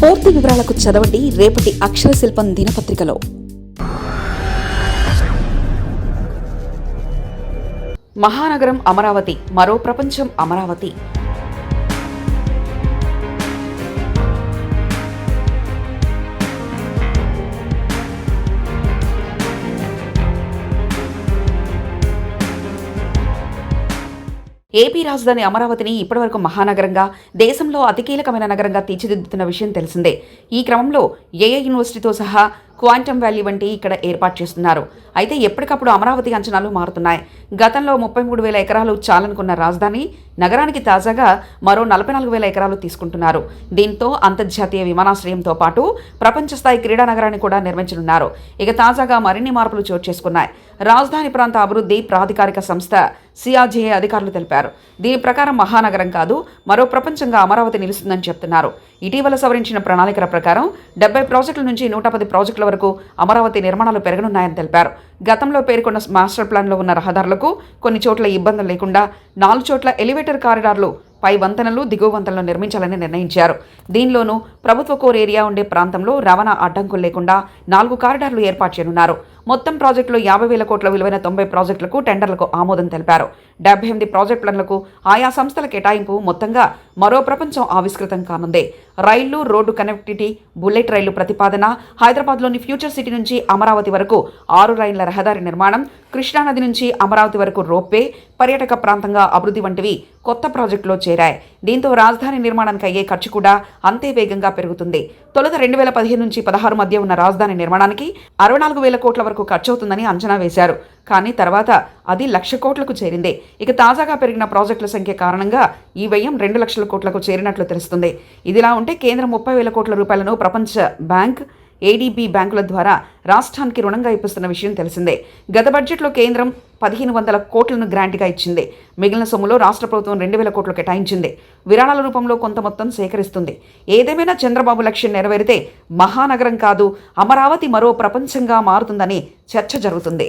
పూర్తి వివరాలకు చదవండి రేపటి అక్షర శిల్పం దినపత్రికలో. మహానగరం అమరావతి మరో ప్రపంచం అమరావతి. ఏపీ రాజధాని అమరావతిని ఇప్పటివరకు మహానగరంగా దేశంలో అతి కీలకమైన నగరంగా తీర్చిదిద్దుతున్న విషయం తెలిసిందే. ఈ క్రమంలో ఏఏ యూనివర్సిటీతో సహా క్వాంటమ్ వ్యాలీ వంటి ఇక్కడ ఏర్పాటు చేస్తున్నారు. అయితే ఎప్పటికప్పుడు అమరావతి అంచనాలు మారుతున్నాయి. గతంలో ముప్పై మూడు వేల ఎకరాలు చాలనుకున్న రాజధాని నగరానికి తాజాగా మరో నలభై నాలుగు వేల ఎకరాలు తీసుకుంటున్నారు. దీంతో అంతర్జాతీయ విమానాశ్రయంతో పాటు ప్రపంచ స్థాయి క్రీడా నగరాన్ని కూడా నిర్మించనున్నారు. ఇక తాజాగా మరిన్ని మార్పులు చోటు చేసుకున్నాయి. రాజధాని ప్రాంత అభివృద్ధి ప్రాధికారిక సంస్థ సిఆర్జీఏ అధికారులు తెలిపారు. దీని ప్రకారం మహానగరం కాదు మరో ప్రపంచంగా అమరావతి నిలుస్తుందని చెప్తున్నారు. ఇటీవల సవరించిన ప్రణాళికల ప్రకారం డెబ్బై ప్రాజెక్టుల నుంచి నూట పది ప్రాజెక్టుల వరకు అమరావతి నిర్మాణాలు పెరగనున్నాయని తెలిపారు. గతంలో పేర్కొన్న మాస్టర్ ప్లాన్లో ఉన్న రహదారులకు కొన్ని చోట్ల ఇబ్బందులు లేకుండా నాలుగు చోట్ల ఎలివేటర్ కారిడార్లు పై వంతెనలు దిగువ వంతెనలు నిర్మించాలని నిర్ణయించారు. దీనిలోనూ ప్రభుత్వ కోర్ ఏరియా ఉండే ప్రాంతంలో రవాణా అడ్డంకులు లేకుండా నాలుగు కారిడార్లు ఏర్పాటు చేయనున్నారు. మొత్తం ప్రాజెక్టులో యాభై వేల కోట్ల విలువైన తొంభై ప్రాజెక్టులకు టెండర్లకు ఆమోదం తెలిపారు. డెబ్బై ఎనిమిది ప్రాజెక్టులకు ఆయా సంస్థల కేటాయింపు మొత్తంగా మరో ప్రపంచం ఆవిష్కృతం కానుంది. రైళ్ళు రోడ్డు కనెక్టివిటీ బుల్లెట్ రైలు ప్రతిపాదన హైదరాబాద్లోని ఫ్యూచర్ సిటీ నుంచి అమరావతి వరకు ఆరు రైళ్ళ రహదారి నిర్మాణం కృష్ణానది నుంచి అమరావతి వరకు రోప్వే పర్యాటక ప్రాంతంగా అభివృద్ధి వంటివి కొత్త ప్రాజెక్టులో చేరాయి. దీంతో రాజధాని నిర్మాణానికి అయ్యే ఖర్చు కూడా అంతే వేగంగా పెరుగుతుంది. తొలుత రెండు వేల పదిహేను నుంచి పదహారు మధ్య ఉన్న రాజధాని నిర్మాణానికి అరవై నాలుగు వేల కోట్ల వరకు ఖర్చవుతుందని అంచనా వేశారు. కానీ తర్వాత అది లక్ష కోట్లకు చేరింది. ఇక తాజాగా పెరిగిన ప్రాజెక్టుల సంఖ్య కారణంగా ఈ వ్యయం రెండు లక్షల కోట్లకు చేరినట్లు తెలుస్తుంది. ఇదిలా ఉంటే కేంద్రం ముప్పై వేల కోట్ల రూపాయలను ప్రపంచ బ్యాంక్ ఏడీబీ బ్యాంకుల ద్వారా రాష్ట్రానికి రుణంగా ఇప్పిస్తున్న విషయం తెలిసిందే. గత బడ్జెట్లో కేంద్రం పదిహేను వందల కోట్లను గ్రాంట్గా ఇచ్చింది. మిగిలిన సొమ్ములో రాష్ట్ర ప్రభుత్వం రెండు వేల కోట్లు కేటాయించింది. విరాళాల రూపంలో కొంత మొత్తం సేకరిస్తుంది. ఏదేమైనా చంద్రబాబు లక్ష్యం నెరవేరితే మహానగరం కాదు అమరావతి మరో ప్రపంచంగా మారుతుందని చర్చ జరుగుతుంది.